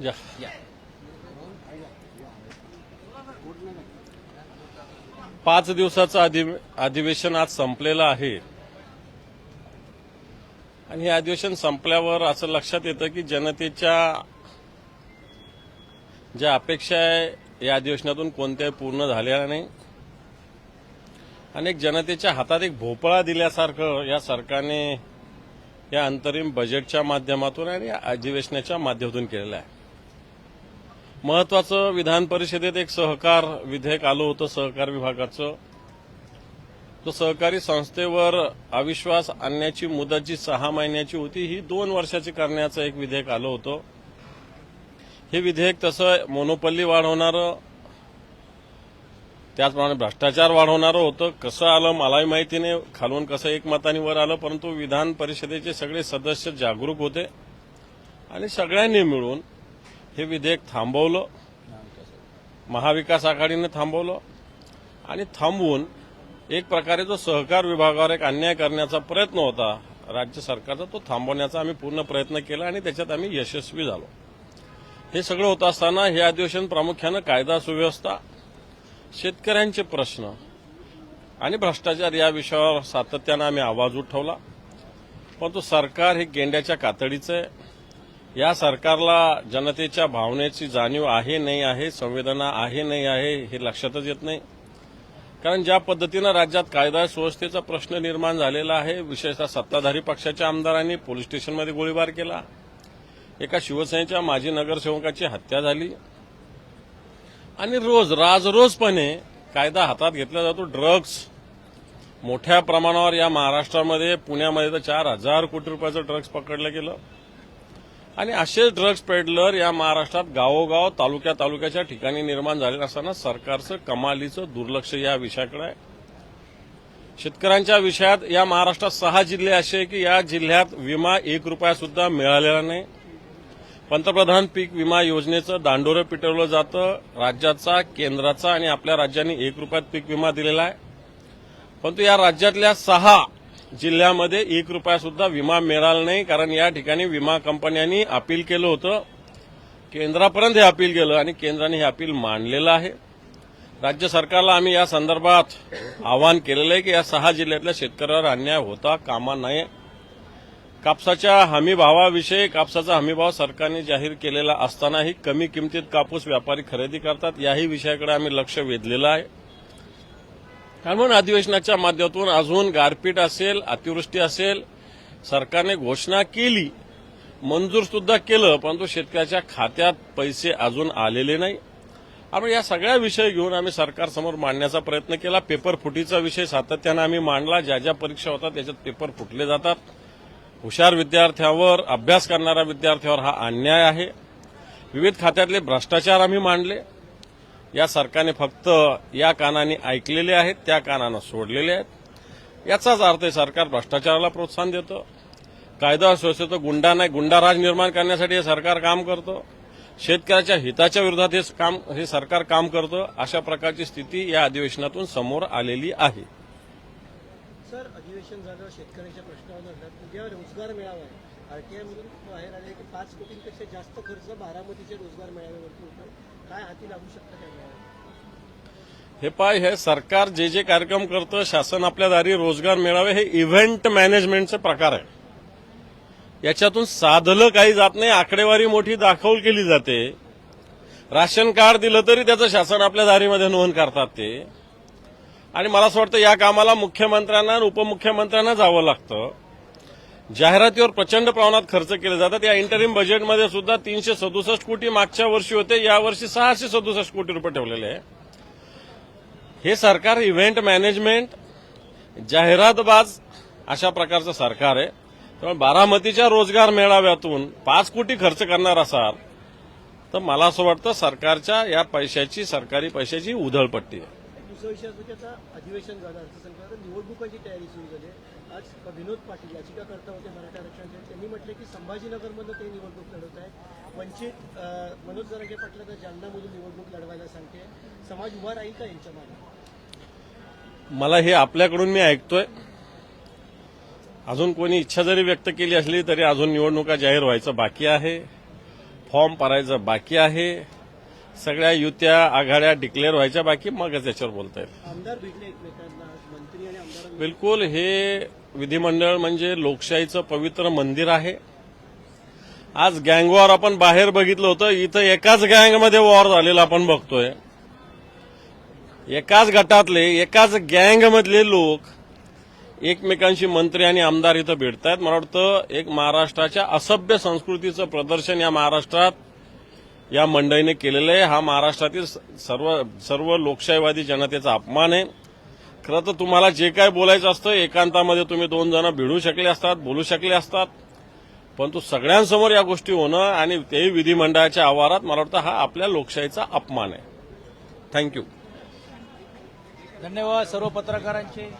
Yeah. पाच दिवसाचं अधि- अधिवेशन आज संपलेलं आहे आणि हे अधिवेशन संपल्यावर असं लक्षात येतं की जनतेच्या ज्या अपेक्षा आहे या अधिवेशनातून कोणत्याही पूर्ण झालेल्या नाही आणि एक जनतेच्या हातात एक भोपळा दिल्यासारखं या सरकारने या अंतरिम बजेटच्या माध्यमातून आणि अधिवेशनाच्या माध्यमातून केलेलं आहे. महत्वाचं विधान परिषदेत एक सहकार विधेयक आलं होतं सहकार विभागाचं. तो सहकारी संस्थेवर अविश्वास आणण्याची मुदत जी सहा महिन्याची होती. ही दोन वर्षाची करण्याचं एक विधेयक आलं होतं. हे विधेयक तसं मोनोपल्ली वाढवणारं त्याचप्रमाणे भ्रष्टाचार वाढवणारं होतं. कसं आलं मलाही माहिती नाही. खालून कसं एकमताने वर आलं परंतु विधान परिषदेचे सगळे सदस्य जागरूक होते. आणि सगळ्यांनी मिळून हे विधेयक थांबवलं. महाविकास आघाडीने थांबवलं. आणि थांबवून एक प्रकारे जो सहकार विभागावर एक अन्याय करण्याचा प्रयत्न होता राज्य सरकारचा तो थांबवण्याचा आम्ही पूर्ण प्रयत्न केला आणि त्याच्यात आम्ही यशस्वी झालो. हे सगळं होत असताना हे अधिवेशन प्रामुख्यानं कायदा सुव्यवस्था शेतकऱ्यांचे प्रश्न आणि भ्रष्टाचार या विषयावर सातत्यानं आम्ही आवाज उठवला. परंतु सरकार हे गेंड्याच्या कातडीचं आहे. या सरकारला जनतेच्या भावनेची जाणीव आहे नाही आहे संवेदना आहे नाही आहे हे लक्षातच येत नाही. कारण ज्या पद्धतीनं राज्यात कायदा सुव्यवस्थेचा प्रश्न निर्माण झालेला आहे विशेषतः सत्ताधारी पक्षाच्या आमदारांनी पोलीस स्टेशनमध्ये गोळीबार केला. एका शिवसेनेच्या माजी नगरसेवकाची हत्या झाली. आणि रोज राजरोजपणे कायदा हातात घेतला जातो. ड्रग्ज मोठ्या प्रमाणावर या महाराष्ट्रामध्ये पुण्यामध्ये तर चार हजार कोटी रुपयाचं ड्रग्ज पकडलं गेलं. आणि असेच ड्रग्ज पेडलर या महाराष्ट्रात गावोगाव तालुक्या तालुक्याच्या ठिकाणी निर्माण झालेलं असताना सरकारचं कमालीचं दुर्लक्ष या विषयाकडे आहे. शेतकऱ्यांच्या विषयात या महाराष्ट्रात सहा जिल्हे असे की या जिल्ह्यात विमा एक रुपया सुद्धा मिळालेला नाही. पंतप्रधान पीक विमा योजनेचं दांडोरं पिटवलं जातं. राज्याचा केंद्राचा आणि आपल्या राज्याने एक रुपयात पीक विमा दिलेला आहे. परंतु या राज्यातल्या सहा जिल्ह्यामध्ये एक रुपया सुद्धा विमा मिळाला नाही कारण या ठिकाणी विमा कंपन्यांनी अपील केलं होतं. केंद्रापर्यंत हे अपील केलं आणि केंद्राने हे अपील मांडलेलं आहे. राज्य सरकारला आम्ही या संदर्भात आवाहन केलेलं आहे की या सहा जिल्ह्यातल्या शेतकऱ्यावर अन्याय होता कामा नये. कापसाच्या हमी भावाविषयी कापसाचा हमीभाव सरकारने जाहीर केलेला असतानाही कमी किमतीत कापूस व्यापारी खरेदी करतात याही विषयाकडे आम्ही लक्ष वेधलेलं आहे. कारण अधिवेशनाच्या माध्यमातून अजून गारपीट असेल अतिवृष्टी असेल सरकारने घोषणा केली मंजूर सुद्धा केलं परंतु शेतकऱ्याच्या खात्यात पैसे अजून आलेले नाही. आपण या सगळ्या विषय घेऊन आम्ही सरकारसमोर मांडण्याचा प्रयत्न केला. पेपर फुटीचा विषय सातत्यानं आम्ही मांडला. ज्या ज्या परीक्षा होतात त्याच्यात पेपर फुटले जातात. हुशार विद्यार्थ्यावर अभ्यास करणाऱ्या विद्यार्थ्यावर हा अन्याय आहे. विविध खात्यातले भ्रष्टाचार आम्ही मांडले. या सरकारने फक्त या कानाने ऐकलेले आहेत त्या कानानं सोडलेले आहेत. याचाच अर्थ आहे सरकार भ्रष्टाचाराला प्रोत्साहन देतं. कायदा सुव्यवस्थेचं गुंडा नाही गुंडाराज निर्माण करण्यासाठी हे सरकार काम करतं. शेतकऱ्याच्या हिताच्या विरोधात हे काम हे सरकार काम करतं. अशा प्रकारची स्थिती या अधिवेशनातून समोर आलेली आहे. सर अधिवेशन झालं शेतकऱ्यांच्या प्रश्नावर धरला उद्या रोजगार मेळावा आहे. आरटीआयमधून बाहेर आले की पाच कोटींपेक्षा जास्त खर्च बारामतीच्या रोजगार मेळाव्यावरती होतो. काय हाती लागू शकतं त्या मेळाव्यात? हे पाय हे सरकार जे जे कार्यक्रम करतं शासन आपल्या दारी रोजगार मिळावे हे इव्हेंट मॅनेजमेंटचे प्रकार आहे. याच्यातून साधलं काही जात नाही आकडेवारी मोठी दाखवल केली जाते. राशन कार्ड दिलं तरी त्याचं शासन आपल्या दारीमध्ये नोंद करतात ते. आणि मला असं वाटतं या कामाला मुख्यमंत्र्यांना आणि उपमुख्यमंत्र्यांना जावं लागतं. जाहिरातीवर प्रचंड प्रमाणात खर्च केले जातात. या इंटरिम बजेटमध्ये सुद्धा तीनशे सदुसष्ट कोटी मागच्या वर्षी होते. यावर्षी सहाशे सदुसष्ट कोटी रुपये ठेवलेले आहे. हे सरकार इव्हेंट मॅनेजमेंट जाहिरातबाज अशा प्रकारचं सरकार आहे. त्यामुळे बारामतीच्या रोजगार मेळाव्यातून पाच कोटी खर्च करणार असाल तर मला असं वाटतं सरकारच्या या पैशाची सरकारी पैशाची उधळपट्टी आहे. विषय असतो की आता अधिवेशन झालं अर्थसंकल्पात निवडणुकांची तयारी सुरू झाली आहे. आज विनोद पाटील याचिकाकर्ता होते मराठा आरक्षणाचे त्यांनी म्हटले की संभाजीनगरमधून ते निवडणूक लढवत आहेत वंचित मनोज जरांगे पाटील तर जालनामधून निवडणूक लढवायला सांगते. समाज उभा राहील का यांच्या मागे? मला हे आपल्याकडून मी ऐकतोय. अजून कोणी इच्छा जरी व्यक्त केली असली तरी अजून निवडणुका जाहीर व्हायचं बाकी आहे. फॉर्म भरायचं बाकी आहे. सगळ्या युत्या आघाड्या डिक्लेअर व्हायच्या बाकी मगच याच्यावर बोलता येईल बिलकुल हे विधिमंडळ म्हणजे लोकशाहीचं पवित्र मंदिर आहे. आज गँग वॉर आपण बाहेर बघितलं होतं इथं एकाच गँगमध्ये वॉर झालेला आपण बघतोय. एकाच गटातले एकाच गँगमधले लोक एकमेकांशी मंत्री आणि आमदार इथं भेटत आहेत मला वाटतं एक महाराष्ट्राच्या असभ्य संस्कृतीचं प्रदर्शन या महाराष्ट्रात या मंडळीने केलेलं आहे. हा महाराष्ट्रातील सर्व सर्व लोकशाहीवादी जनतेचा अपमान आहे. खरं तर तुम्हाला जे काय बोलायचं असतं एकांतामध्ये तुम्ही दोन जण भिडू शकले असतात बोलू शकले असतात. परंतु सगळ्यांसमोर या गोष्टी होणं आणि तेही विधिमंडळाच्या आवारात मला वाटतं हा आपल्या लोकशाहीचा अपमान आहे. थँक्यू धन्यवाद सर्व पत्रकारांचे.